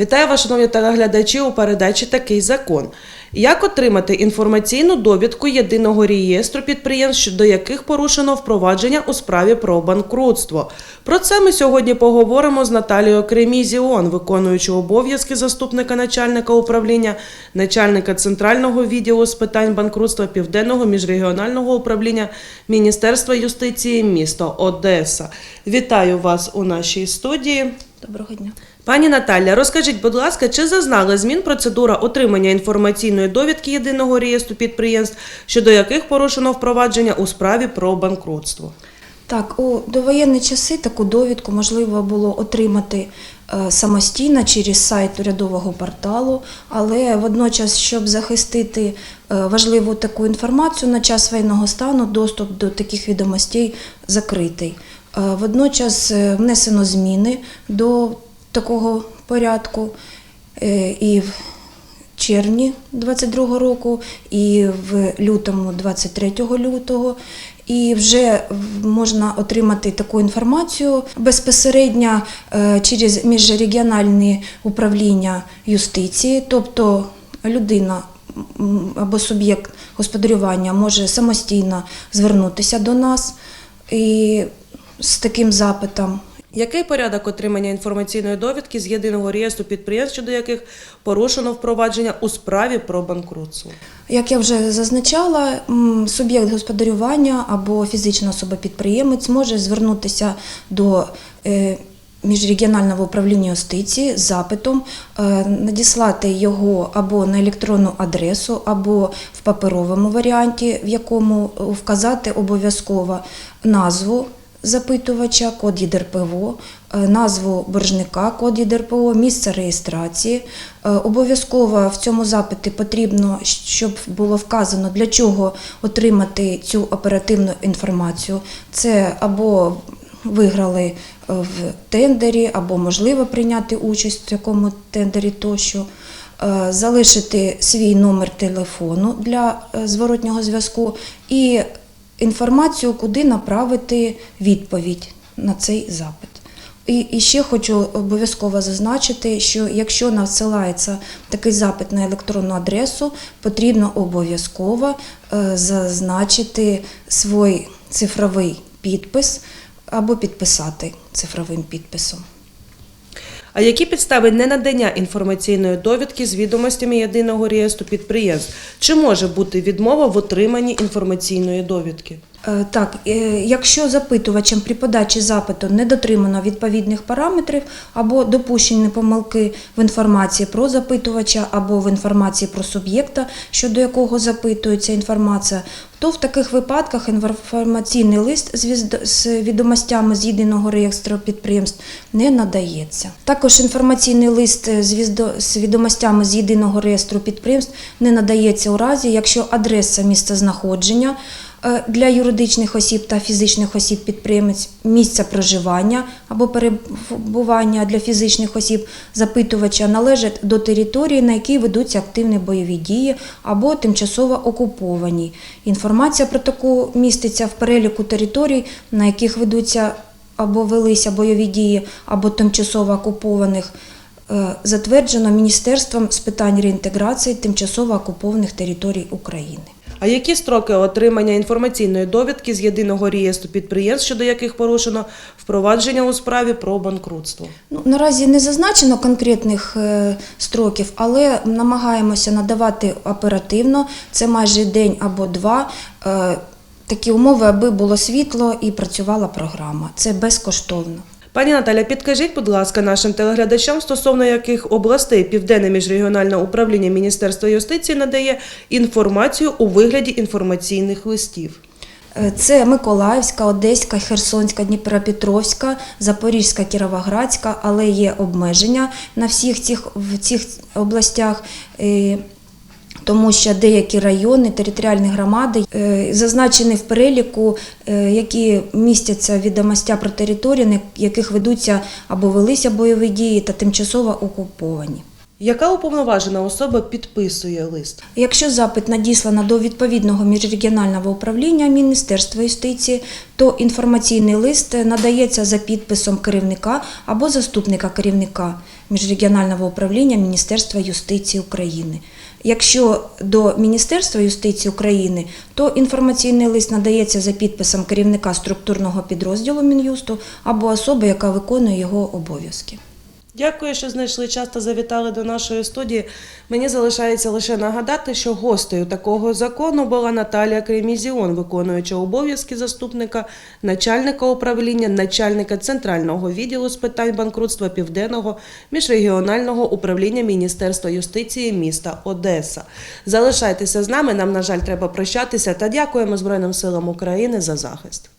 Вітаю вас, шановні телеглядачі, у передачі Такий закон. Як отримати інформаційну довідку єдиного реєстру підприємств, щодо яких порушено впровадження у справі про банкрутство? Про це ми сьогодні поговоримо з Наталією Кремізіон, виконуючою обов'язки заступника начальника управління, начальника центрального відділу з питань банкрутства Південного міжрегіонального управління Міністерства юстиції міста Одеса. Вітаю вас у нашій студії. Доброго дня. Пані Наталя, розкажіть, будь ласка, чи зазнала змін процедура отримання інформаційної довідки єдиного реєстру підприємств, щодо яких порушено впровадження у справі про банкрутство? Так, у довоєнні часи таку довідку можливо було отримати е, самостійно через сайт урядового порталу, але водночас, щоб захистити е, важливу таку інформацію на час воєнного стану, доступ до таких відомостей закритий. Е, Водночас внесено зміни до такого порядку е, і в червні 22 року, і в лютому 23 лютого. І вже можна отримати таку інформацію безпосередньо е, через міжрегіональні управління юстиції, тобто людина або суб'єкт господарювання може самостійно звернутися до нас і з таким запитом. Який порядок отримання інформаційної довідки з єдиного реєстру підприємств, щодо яких порушено впровадження у справі про банкрутство? Як я вже зазначала, суб'єкт господарювання або фізична особа-підприємець може звернутися до е, міжрегіонального управління юстиції з запитом, е, надіслати його або на електронну адресу, або в паперовому варіанті, в якому вказати обов'язково назву запитувача, код ЄДРПО, е, назву боржника, код ЄДРПО, місце реєстрації. Е, Обов'язково в цьому запиті потрібно, щоб було вказано, для чого отримати цю оперативну інформацію. Це або виграли е, в тендері, або можливо прийняти участь в такому тендері тощо. Залишити свій номер телефону для зворотнього зв'язку і інформацію, куди направити відповідь на цей запит. І, і ще хочу обов'язково зазначити, що якщо надсилається такий запит на електронну адресу, потрібно обов'язково е, зазначити свій цифровий підпис або підписати цифровим підписом. А які підстави ненадання інформаційної довідки з відомостями єдиного реєстру підприємств? Чи може бути відмова в отриманні інформаційної довідки? Е, Так, е, якщо запитувачем при подачі запиту не дотримано відповідних параметрів або допущені помилки в інформації про запитувача або в інформації про суб'єкта, щодо якого запитується інформація, то в таких випадках інформаційний лист з відомостями з єдиного реєстру підприємств не надається. Також інформаційний лист е, з відомостями з єдиного реєстру підприємств не надається у разі, якщо адреса місцезнаходження е, для юридичних осіб та фізичних осіб підприємець місця проживання або перебування для фізичних осіб запитувача належать до території, на якій ведуться активні бойові дії або тимчасово окуповані. Інформація про таку міститься в переліку територій, на яких ведуться або велися бойові дії, або тимчасово окупованих. е, Затверджено Міністерством з питань реінтеграції тимчасово окупованих територій України. А які строки отримання інформаційної довідки з єдиного реєстру підприємств, щодо яких порушено впровадження у справі про банкрутство? Ну, наразі не зазначено конкретних е, строків, але намагаємося надавати оперативно. Це майже день або два. Е, такі умови, аби було світло і працювала програма. Це безкоштовно. Пані Наталя, підкажіть, будь ласка, нашим телеглядачам, стосовно яких областей Південне міжрегіональне управління Міністерства юстиції надає інформацію у вигляді інформаційних листів. Е, Це Миколаївська, Одеська, Херсонська, Дніпропетровська, Запорізька, Кіровоградська, але є обмеження на всіх цих в цих областях. Тому що деякі райони, територіальні громади е, зазначені в переліку, е, які містяться відомостя про території, на яких ведуться або велися бойові дії та тимчасово окуповані. Яка уповноважена особа підписує лист? Якщо запит надіслано до відповідного міжрегіонального управління Міністерства юстиції, то інформаційний лист надається за підписом керівника або заступника керівника міжрегіонального управління Міністерства юстиції України. Якщо до Міністерства юстиції України, то інформаційний лист надається за підписом керівника структурного підрозділу Мін'юсту або особи, яка виконує його обов'язки. Дякую, що знайшли час та завітали до нашої студії. Мені залишається лише нагадати, що гостею такого закону була Наталія Кремізіон, виконуюча обов'язки заступника начальника управління, начальника центрального відділу з питань банкрутства Південного міжрегіонального управління Міністерства юстиції міста Одеса. Залишайтеся з нами. Нам, на жаль, треба прощатися та дякуємо Збройним силам України за захист.